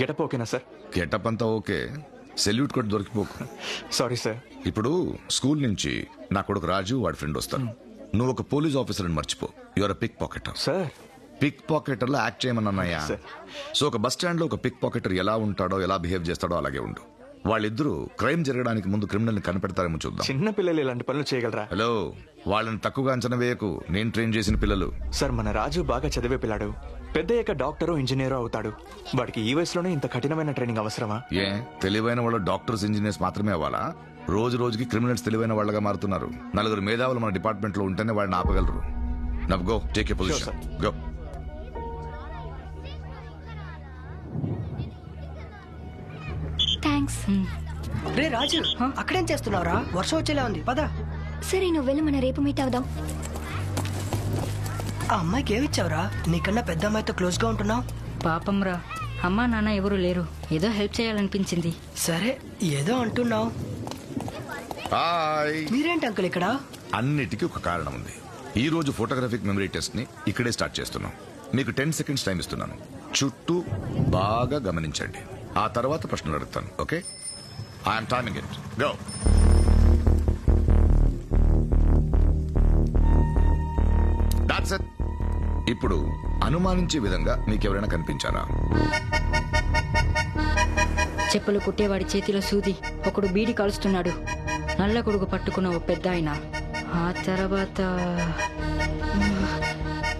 Getup ఓకేనా sir? Getup అంతా okay. Salute కొట్టి దొరికిపోకు. Sorry sir. ఇప్పుడు స్కూల్ నుంచి నా కొడుకు రాజు వాడి ఫ్రెండ్ వస్తారు. నువ్వు ఒక పోలీస్ ఆఫీసర్ అని మర్చిపో యువర్ పిక్ పాకెటర్ సార్. పిక్ పాకెటర్లో యాక్ట్ చేయమన్నాయా. సో ఒక బస్ స్టాండ్లో ఒక పిక్ పాకెటర్ ఎలా ఉంటాడో ఎలా బిహేవ్ చేస్తాడో అలాగే ఉండు. వాళ్ళిద్దరూ క్రైమ్ జరగడానికి ముందు క్రిమినల్ని కనిపెడతారేమో చూద్దాం. చిన్న పిల్లలు ఇలాంటి పనులు చేయగలరా? హలో వాళ్ళని తక్కువగా అంచనా వేయకు. నేను ట్రైన్ చేసిన పిల్లలు. సార్ మన రాజు బాగా చదివే పిల్లాడు. పెద్దయ్యాక డాక్టరో ఇంజనీరో అవుతాడు. వాడికి ఈ వయసులోనే ఇంత కఠినమైన ట్రైనింగ్ అవసరమా? ఏ తెలివైన వాళ్ళు డాక్టర్స్ ఇంజనీర్స్ మాత్రమే అవ్వాలా? రోజు రోజుకి క్రిమినల్స్ తెలివైన వాళ్ళగా మారుతున్నారు. నలుగురు మేధావులు మన డిపార్ట్మెంట్లో ఉంటేనే వాళ్ళని ఆపగలరు. Now go take a position go thanks రే రాజు అక్కడేం చేస్తున్నావురా? వర్షం వచ్చేలా ఉంది. పద. సరే నువ్వు వెళ్ళి మన రేపు మీట్ అవుదాం. ఆ అమ్మాయికి ఏమిచ్చావురా నీకన్నా పెద్ద అమ్మాయితో క్లోజ్గా ఉంటున్నావు? పాపం రా అమ్మా నాన్న ఎవరు లేరు. ఏదో హెల్ప్ చేయాలనిపించింది. సరే ఏదో అంటున్నావు. హాయ్. మీరేంటి అంకుల్ ఇక్కడ? అన్నిటికీ ఒక కారణం ఉంది. ఈ రోజు ఫోటోగ్రాఫిక్ మెమరీ టెస్ట్ని ఇక్కడే స్టార్ట్ చేస్తున్నాం. మీకు టెన్ సెకండ్స్ టైం ఇస్తున్నాను. చుట్టూ బాగా గమనించండి. ఆ తర్వాత ప్రశ్నలు అడుగుతాను okay? I'm timing it go ఇప్పుడు అనుమానించే విధంగా మీకు ఎవరైనా కనిపించారా? చెప్పులు కుట్టేవాడి చేతిలో సూది. ఒకడు బీడి కాలుస్తున్నాడు. నల్ల కొడుకు పట్టుకున్న ఓ పెద్ద ఆయన ఆ తర్వాత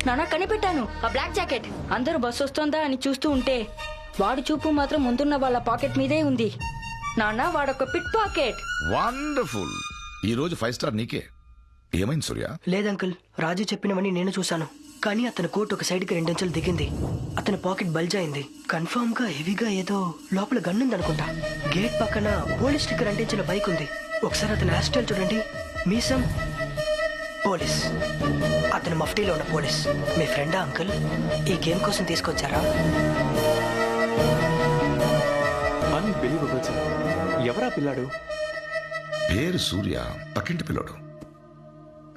నాన్న కనిపెట్టాను. ఆ బ్లాక్ జాకెట్. అందరూ బస్సు వస్తోందా అని చూస్తూ ఉంటే వాడి చూపు మాత్రం ముందున్న వాళ్ళ పాకెట్ మీదే ఉంది. నాన్న వాడొక పిట్ పాకెట్. వండర్ఫుల్. ఈ రోజు ఫైవ్ స్టార్ నీకే. ఏమైంది సూర్య? లేదంకుల్ రాజు చెప్పినవని నేను చూశాను. కానీ అతని కోట్ ఒక సైడ్కి రెండంచెలు దిగింది. అతని పాకెట్ బల్జ్ అయింది. కన్ఫర్మ్గా హెవీగా ఏదో లోపల గన్నుంది అనుకుంటా గేట్ పక్కన పోలీస్ స్టిక్కర్ అంటించిన బైక్ ఉంది. ఒకసారి అతని హెయిర్ స్టైల్ చూడండి. మీసం పోలీస్. అతను మఫ్టీలో ఉన్న పోలీస్. మీ ఫ్రెండా అంకుల్? ఈ గేమ్ కోసం తీసుకొచ్చారా? అన్బిలీవబుల్ సార్ ఎవరా పిల్లాడు? పేరు సూర్య పక్కింటి పిల్లోడు.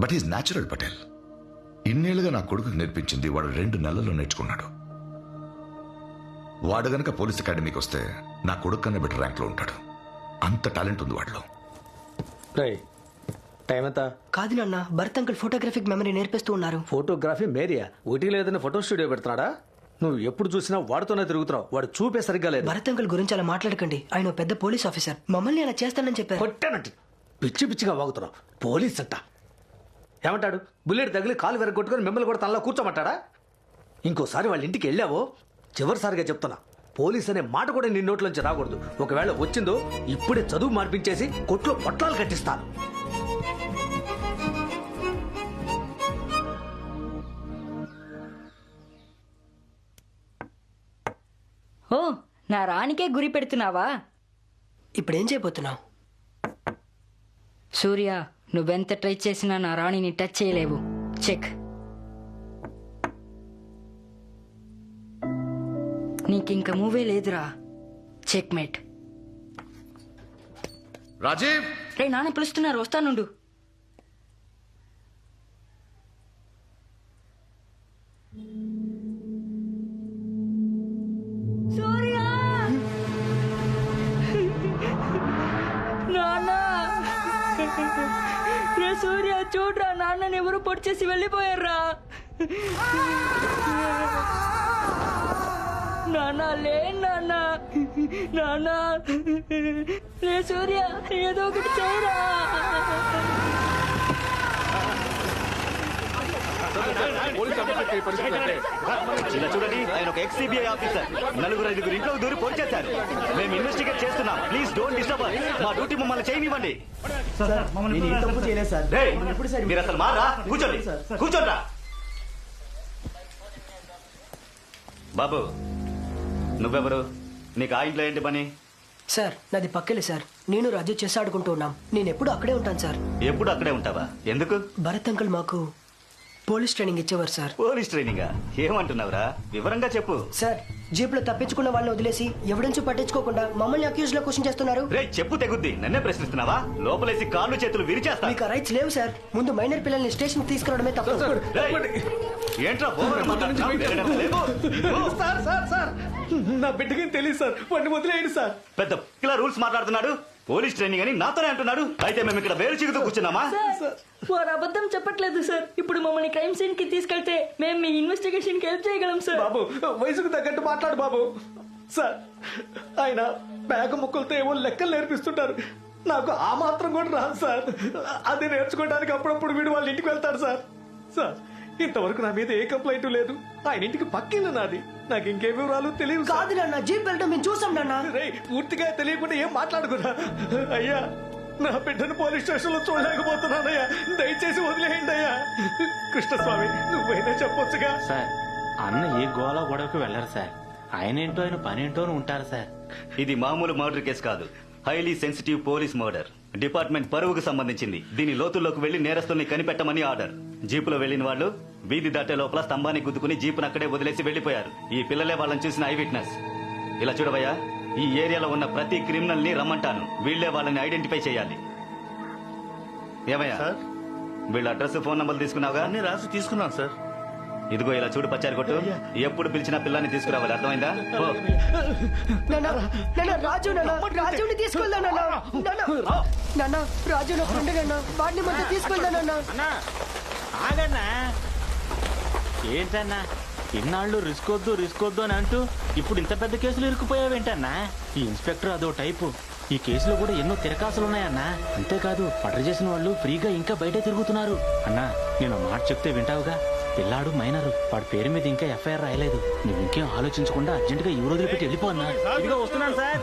బట్ ఈజ్ న్యాచురల్ పటేల్ ఇన్నేళ్ళుగా నా కొడుకు నేర్పించింది వాడు రెండు నెలల్లో నేర్చుకున్నాడు. వాడు గనక పోలీస్ అకాడమీకి వస్తే నా కొడుకు కన్నా బెటర్ ర్యాంక్లో ఉంటాడు. అంత టాలెంట్ ఉంది వాడిలో. రేయ్ టైం ఎంత? కాదు నాన్న భరత్ అంకుల్ ఫోటోగ్రఫిక్ మెమరీ నేర్పిస్తూ ఉన్నారు. ఫోటోగ్రఫీ మేరియా? ఒకటి లేదని ఫోటో స్టూడియో పెడుతున్నాడా? నువ్వు ఎప్పుడు చూసినా వాడితోనే తిరుగుతున్నావు. వాడు చూపే సరిగ్గా లేదు. భరత్ అంకుల్ గురించి అలా మాట్లాడకండి. ఆయన పెద్ద పోలీస్ ఆఫీసర్. మమ్మల్ని అలా చేస్తానని చెప్పారు. కొట్టానంటే పిచ్చి పిచ్చిగా వాగుతున్నావు. పోలీస్ అంట ఏమంటాడు? బుల్లెట్ తగిలి కాలు వెరగొట్టుకొని మిమ్మల్ని కూడా తనలో కూర్చోమంటాడా? ఇంకోసారి వాళ్ళ ఇంటికి వెళ్ళావో? చివరిసారిగా చెప్తున్నా. పోలీస్ అనే మాట కూడా నీ నోట్లోంచి రాకూడదు. ఒకవేళ వచ్చిందో ఇప్పుడే చదువు మార్పించేసి కొట్లో పొట్లాలు కట్టిస్తాను. ఓ నా రానికే గురి పెడుతున్నావా? ఇప్పుడు ఏం చేయబోతున్నావు? సూర్య నువ్వెంత ట్రై చేసినా నా రాణిని టచ్ చేయలేవు. చెక్. నీకింక మూవే లేదురా. Check mate. రాజీవ్! రే నాన్న పిలుస్తున్నారు. వస్తానుండు. సూర్య సూర్య చూడరా నాన్నని ఎవరు పొడి చేసి వెళ్ళిపోయారా నాన్న లే నాన్న నాన్న. రే సూర్య ఏదో ఒకటి చేయరా. ఇలా చూడండి ఆయన ఒక ఎక్స్సిబిఐ ఆఫీసర్. నలుగురు ఐదుగురు ఇంట్లో దూరి పొడిచేశారు మేము ఇన్వెస్టిగేట్ చేస్తున్నాం. ప్లీజ్ డోంట్ డిస్టర్బ్ మా డ్యూటీ మమ్మల్ని చేయనివ్వండి. రేయ్, మీరు అసలు మారా కూర్చోండి కూర్చోండి బాబు నువ్వెవరు? నీకు ఆ ఇంట్లో ఏంటి పని? సార్ నాది పక్కలే సార్. నేను రాజు చేసి ఆడుకుంటూ ఉన్నాం. నేను ఎప్పుడు అక్కడే ఉంటాను సార్. ఎప్పుడు అక్కడే ఉంటావా? ఎందుకు? భరత్ అంకుల్ మాకు పోలీస్ ట్రైనింగ్ ఇచ్చేవారు సార్. పోలీస్ ట్రైనింగా? ఏమంటున్నావురా? వివరంగా చెప్పు. సార్ జీప్లో తప్పించుకున్న వాళ్ళని వదిలేసి ఎవిడెన్స్ పట్టించుకోకుండా మమ్మల్ని అక్యూజ్లో క్వశ్చన్ చేస్తున్నారు. రే చెప్పు తెగుద్ది. నన్నే ప్రశ్నిస్తున్నావా? లోపలేసి కాళ్ళు చేతులు విరిచేస్తా. మీకు రైట్స్ లేవు సార్ ముందు మైనర్ పిల్లల్ని స్టేషన్ తీసుకురావడమే తప్పు. ఏంట్రా. Sir sir sir. నా బిడ్డకి తెలియదు సార్. వాడిని వదిలేయండి సార్. పెద్ద ఇలా రూల్స్ మాట్లాడుతున్నాడు. పోలీస్ ట్రైనింగ్ అని నాతోనే అంటున్నాడు. అయితే మేము ఇక్కడ వేరు చిగుతూ కూర్చున్నామా? సార్ వారు అబద్ధం చెప్పట్లేదు సార్. ఇప్పుడు మమ్మల్ని క్రైమ్ సీన్కి తీసుకెళ్తే మేము మీ ఇన్వెస్టిగేషన్కి హెల్ప్ చేయగలం సార్. బాబు వయసుకు తగ్గట్టు మాట్లాడు బాబు. సార్ ఆయన పేక ముక్కలతో ఏవో లెక్కలు నేర్పిస్తుంటారు. నాకు ఆ మాత్రం కూడా రాదు సార్. అది నేర్చుకోవడానికి అప్పుడప్పుడు వీడు వాళ్ళ ఇంటికి వెళ్తాడు సార్. సార్ ఇంతవరకు నా మీద ఏ కంప్లైంట్ లేదు. ఆయన ఇంటికి పక్కింది నాది. నాకు ఇంకే వివరాలు తెలియదు. కాదు నాన్న జీప్ వెళ్ళడం మేము చూసాం నాన్న. రేయ్, పూర్తిగా తెలియకుండా ఏం మాట్లాడుకున్నా? అయ్యా నా బిడ్డను పోలీస్ స్టేషన్లో చూడలేకపోతున్నానయ్యా. దయచేసి వదిలేయండి అయ్యా. కృష్ణస్వామి నువ్వైనా చెప్పొచ్చుగా? సార్ అన్న ఏ గోళ గొడవకు వెళ్ళరు సార్. ఆయన ఏంటో ఆయన పని ఏంటో అని ఉంటారు సార్. ఇది మామూలు మర్డర్ కేసు కాదు. Highly sensitive police murder. Department పరువుకు సంబంధించింది. దీని లోతుల్లోకి వెళ్ళి నేరస్తుల్ని కనిపెట్టమని ఆర్డర్. జీపులో వెళ్ళిన వాళ్ళు వీధి దాటే లోపల స్తంభాన్ని గుద్దుకుని జీపును అక్కడే వదిలేసి వెళ్ళిపోయారు ఈ పిల్లలే వాళ్ళని చూసిన ఐ విట్నెస్. ఇలా చూడవయ్యా ఈ ఏరియాలో ఉన్న ప్రతి క్రిమినల్ని రమ్మంటాను. వీళ్ళే వాళ్ళని ఐడెంటిఫై చేయాలి. ఏమయ్యా? వీళ్ళ అడ్రస్ ఫోన్ నంబర్ తీసుకున్నావుగా? అన్ని రాసి తీసుకున్నాను సార్. ఇదిగో ఇలా చూడు పచ్చారి కొట్టు. ఎప్పుడు పిలిచినా పిల్లాన్ని తీసుకురావాలి. అర్థమైందా? పో. నాన్న నాన్న రాజు నాన్న రాజుని తీసుకెళ్దా నాన్న? నాన్న నాన్న రాజు నా ఫ్రెండ్ నాన్న. వాడిని మధ్య తీసుకెళ్దా నాన్న? అన్నా ఆగన్నా. ఏంటన్నా? ఇన్నాళ్ళు రిస్క్ వద్దు రిస్క్ వద్దు అని అంటూ ఇప్పుడు ఇంత పెద్ద కేసులు ఇరుక్కుపోయావేంటన్నా? ఈ ఇన్స్పెక్టర్ అదో టైపు. ఈ కేసులో కూడా ఎన్నో తిరకాసులు ఉన్నాయన్నా అంతేకాదు మర్డర్ చేసిన వాళ్ళు ఫ్రీగా ఇంకా బయట తిరుగుతున్నారు. అన్నా నేను మాట చెప్తే వింటావుగా? పిల్లాడు మైనరు. వాడి పేరు మీద ఇంకా ఎఫ్ఐఆర్ రాయలేదు. నువ్వు ఇంకేం ఆలోచించకుండా అర్జెంటుగా ఈ రోజులు పెట్టి వెళ్ళిపో అన్నా. వస్తున్నాను సార్.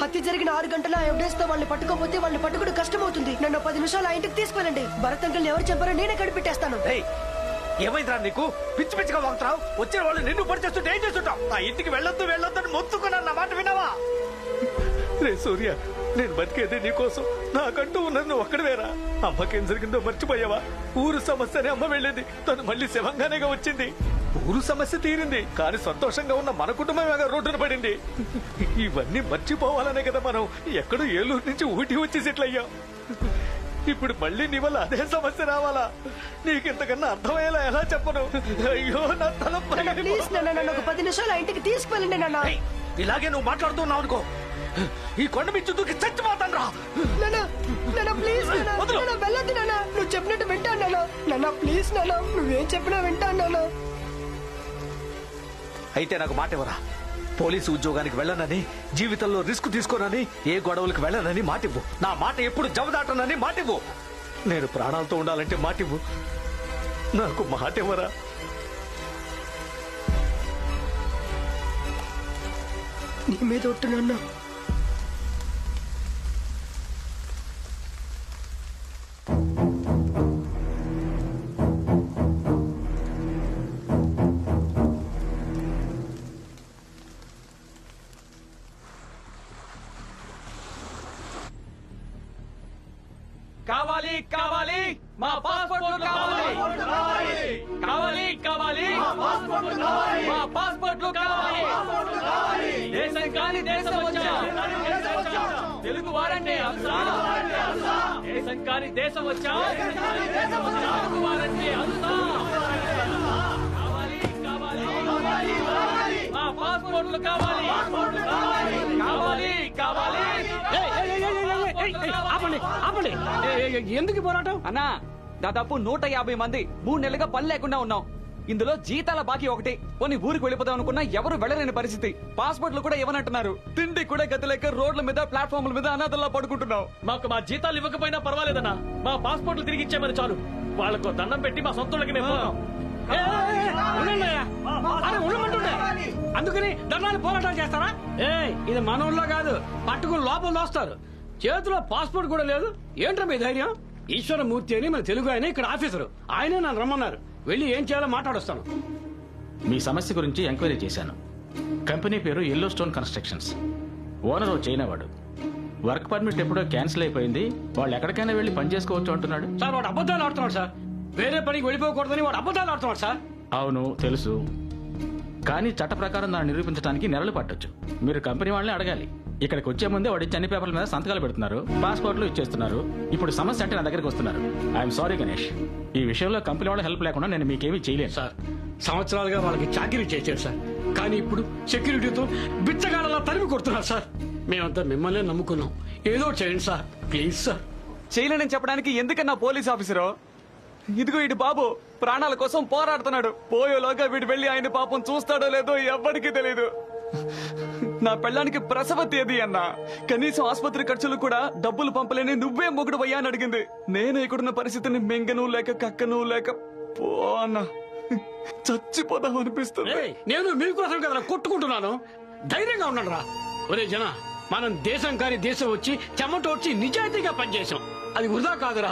హత్య జరిగిన ఆరు గంటల ఎవిడెన్స్తో వాళ్ళని పట్టుకోపోతే వాళ్ళని పట్టుకోవడం కష్టమవుతుంది. నన్ను పది నిమిషాలు ఆ ఇంటికి తీసుకెళ్ళండి. భరత్ అంకుల్ ఎవరు చెప్పారో నేనే కనిపెట్టేస్తాను. ఏయ్, ఏమైందిరా నీకు? పిచ్చి పిచ్చిగా వాగుతున్నావు? వచ్చిన వాళ్ళు నిన్ను పడి చేస్తుంటే ఏం చేస్తుంటావు? ఆ ఇంటికి వెళ్ళొద్దు వెళ్ళొద్దు అని మొత్తుకున్నాను నా మాట విన్నావా? రే సూర్య నేను బతికేది నీకోసం. నాకంటూ ఉన్నది నువ్వు ఒక్కడవేరా. అమ్మకేం జరిగిందో మర్చిపోయావా? ఊరు సమస్యని అమ్మ వెళ్ళింది. తను మళ్ళీ శివంగానేగా వచ్చింది. ఊరు సమస్య తీరింది కానీ సంతోషంగా ఉన్న మన కుటుంబమేగా రోడ్డున పడింది. ఇవన్నీ మర్చిపోవాలనే కదా మనం. ఎక్కడో ఏలూరు నుంచి ఊటి వచ్చి సెటిల్ అయ్యాం. ఇప్పుడు మళ్ళీ నీ వల్ల అదే సమస్య రావాలా? నీకు ఇంతకన్నా అర్థమయ్యేలా ఎలా చెప్పను? అయ్యో నా తల ప్లీజ్ నాన్న ఒక పది నిమిషాలు ఇంటికి తీసుకువెళ్ళండి నాన్న. ఇలాగే నువ్వు మాట్లాడుతున్నావు అనుకో. ఈ కొండ మించి దూకి చచ్చిపోతాను రా. నాన్న నాన్న ప్లీజ్. నాన్న వెళ్ళొద్దు నాన్న. నువ్వు చెప్పినట్టు వింటాను నాన్న. నాన్న ప్లీజ్ నాన్న నువ్వేం చెప్పినా వింటాను నాన్న. అయితే నాకు మాట ఇవ్వరా? పోలీసు ఉద్యోగానికి వెళ్ళనని జీవితంలో రిస్క్ తీసుకోనని ఏ గొడవలకు వెళ్ళనని మాటివ్వు నా మాట ఎప్పుడు జవదాటనని మాటివ్వు నేను ప్రాణాలతో ఉండాలంటే మాటివ్వు నాకు మాట ఇవ్వరా? నీ మీద ఒట్టు కావాలి. కావాలి మా పాస్పోర్ట్లు కావాలి. కావాలి కావాలి. మా పాస్పోర్ట్లు కావాలి. దేశం కాని దేశం వచ్చా. తెలుగు వారంటే అంశా దేశం కాని దేశం వచ్చా. తెలుగు వారంటే అంశా కావాలి కావాలి. మా పాస్పోర్ట్లు కావాలి. కావాలి ఆపండి ఆపండి. ఎందుకు పోరాటం? అన్నా దాదాపు నూట యాభై మంది మూడు నెలలుగా పని లేకుండా ఉన్నాం. ఇందులో జీతాల బాకీ ఒకటి. కొన్ని ఊరికి వెళ్ళిపోదాం అనుకున్నా ఎవరు వెళ్ళలేని పరిస్థితి. పాస్పోర్ట్లు కూడా ఇవ్వనంటున్నారు. తిండి కూడా గతి లేక రోడ్ల మీద ప్లాట్ఫామ్ల మీద అనాథల్లా పడుకుంటున్నాం. మాకు మా జీతాలు ఇవ్వకపోయినా పర్వాలేదన్నా. మా పాస్పోర్ట్లు తిరిగి ఇచ్చేమని చాలు. వాళ్ళకు దండం పెట్టి మా సొంతలకి మేము. అందుకని దండాలు పోరాటాలు చేస్తారా? ఏ ఇది మన ఊళ్ళో కాదు. పట్టుకుని లోపల దోస్తారు. చేతిలో పాస్పోర్ట్ కూడా లేదు. ఏంట్రా మీ ధైర్యం? ఈశ్వరమూర్తి అని మన తెలుగు ఆయన ఇక్కడ ఆఫీసరు. ఆయనే నన్ను రమ్మన్నారు. వెళ్ళి ఏం చేయాలో మాట్లాడొస్తాను. మీ సమస్య గురించి ఎంక్వైరీ చేశాను. కంపెనీ పేరు ఎల్లో స్టోన్ కన్స్ట్రక్షన్స్ ఓనర్ ఓ చైనా వాడు వర్క్ పర్మిట్ ఎప్పుడో క్యాన్సిల్ అయిపోయింది. వాళ్ళు ఎక్కడికైనా వెళ్ళి పని చేసుకోవచ్చు అంటున్నాడు. సార్ వాడు అబద్ధాలు ఆడుతున్నాడు సార్. వేరే పనికి వెళ్ళిపోకూడదని వాడు అబద్ధాలు ఆడుతున్నాడు సార్. అవును తెలుసు. కానీ చట్ట ప్రకారం దాన్ని నిరూపించడానికి నెలలు పట్టొచ్చు. మీరు కంపెనీ వాళ్ళని అడగాలి. ఇక్కడికి వచ్చే ముందే వాడి అన్ని పేపర్ల మీద సంతకాలు పెడుతున్నారు పాస్పోర్ట్లు ఇచ్చేస్తున్నారు. ఇప్పుడు సమస్య అంటే నా దగ్గరికి వస్తున్నారు. ఐఎమ్ సారీ గణేష్ ఈ విషయంలో కంపెనీ వాళ్ళ హెల్ప్ లేకుండా నేను మీకేమీ చేయలేను. సార్ సంవత్సరాలుగా వాళ్ళకి చాకరీ చేశారు సార్. కానీ ఇప్పుడు సెక్యూరిటీతో బిచ్చగాళ్ళలా తరిమి కొడుతున్నారు సార్. మేమంతా మిమ్మల్ని నమ్ముకున్నాం. ఏదో చేయండి సార్. Please sir. చేయలేనని చెప్పడానికి ఎందుకన్నా పోలీస్ ఆఫీసరు? ఇదిగో ఇటు బాబు ప్రాణాల కోసం పోరాడుతున్నాడు. పోయేలోగా వీడు వెళ్ళి ఆయన పాపం చూస్తాడో లేదో ఎవ్వడికి తెలియదు నా పెళ్ళానికి ప్రసవ తేదీ అన్న. కనీసం ఆసుపత్రి ఖర్చులు కూడా డబ్బులు పంపలేని నువ్వే మొగుడు అయ్యా అని అడిగింది. నేను ఇక్కడున్న పరిస్థితిని మింగను లేక కక్కను లేక పో అన్న. చచ్చిపోదాం అనిపిస్తుంది. ఏయ్, నేను మీకోసం కదా కొట్టుకుంటున్నాను. ధైర్యంగా ఉన్నాను రా ఒరే జన మనం దేశం కాని దేశం వచ్చి చెమట వచ్చి నిజాయితీగా పనిచేసాం అది వృధా కాదురా.